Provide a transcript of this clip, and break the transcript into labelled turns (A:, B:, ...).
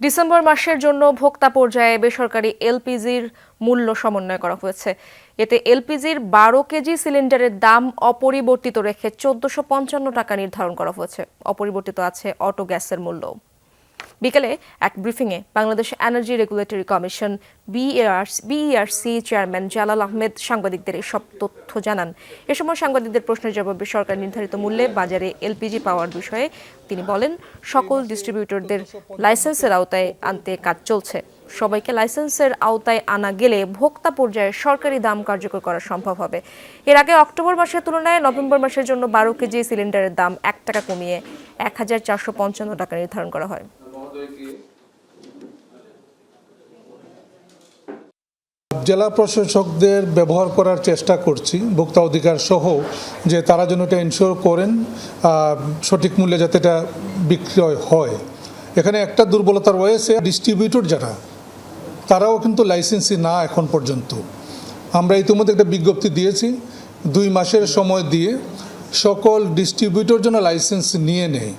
A: December মাসের জন্য ভোক্তা পর্যায়ে বেসরকারি এলপিজির মূল্য সমন্বয় করা হয়েছে। এতে এলপিজির বারো কেজি সিলিন্ডারের দাম অপরিবর্তিত রেখে চোদ্দশো পঞ্চান্ন টাকা নির্ধারণ করা হয়েছে। অপরিবর্তিত আছে অটো গ্যাসের মূল্য। বিকেলে এক ব্রিফিংয়ে Bangladesh energy regulatory commission BERC chairman Jalal Ahmed সাংবাদিকদের এসব তথ্য জানান। এ সময় সাংবাদিকদের প্রশ্নের জবাবে সরকার নির্ধারিত মূল্যে বাজারে এলপিজি পাওয়ার বিষয়ে তিনি বলেন, সকল ডিস্ট্রিবিউটরদের লাইসেন্সের আওতায় আনতে কাজ চলছে। সবাইকে লাইসেন্সের আওতায় আনা গেলে ভোক্তা পর্যায়ে সরকারি দাম কার্যকর করা সম্ভব হবে। এর আগে অক্টোবর মাসের তুলনায় নভেম্বর মাসের জন্য বারো কেজি সিলিন্ডারের দাম এক টাকা কমিয়ে এক হাজার চারশো পঞ্চান্ন টাকা নির্ধারণ করা হয়।
B: জেলা প্রশাসকদের ব্যবহার করার চেষ্টা করছি, ভোক্তা অধিকার সহ, যে তারা যেন এটা ইনশোর করেন সঠিক মূল্যে যাতে এটা বিক্রয় হয়। এখানে একটা দুর্বলতা রয়েছে ডিস্ট্রিবিউটর যারা, তারাও কিন্তু লাইসেন্সি না এখন পর্যন্ত। আমরা ইতিমধ্যে একটা বিজ্ঞপ্তি দিয়েছি, দুই মাসের সময় দিয়ে সকল ডিস্ট্রিবিউটর যেন লাইসেন্স নিয়ে নেয়।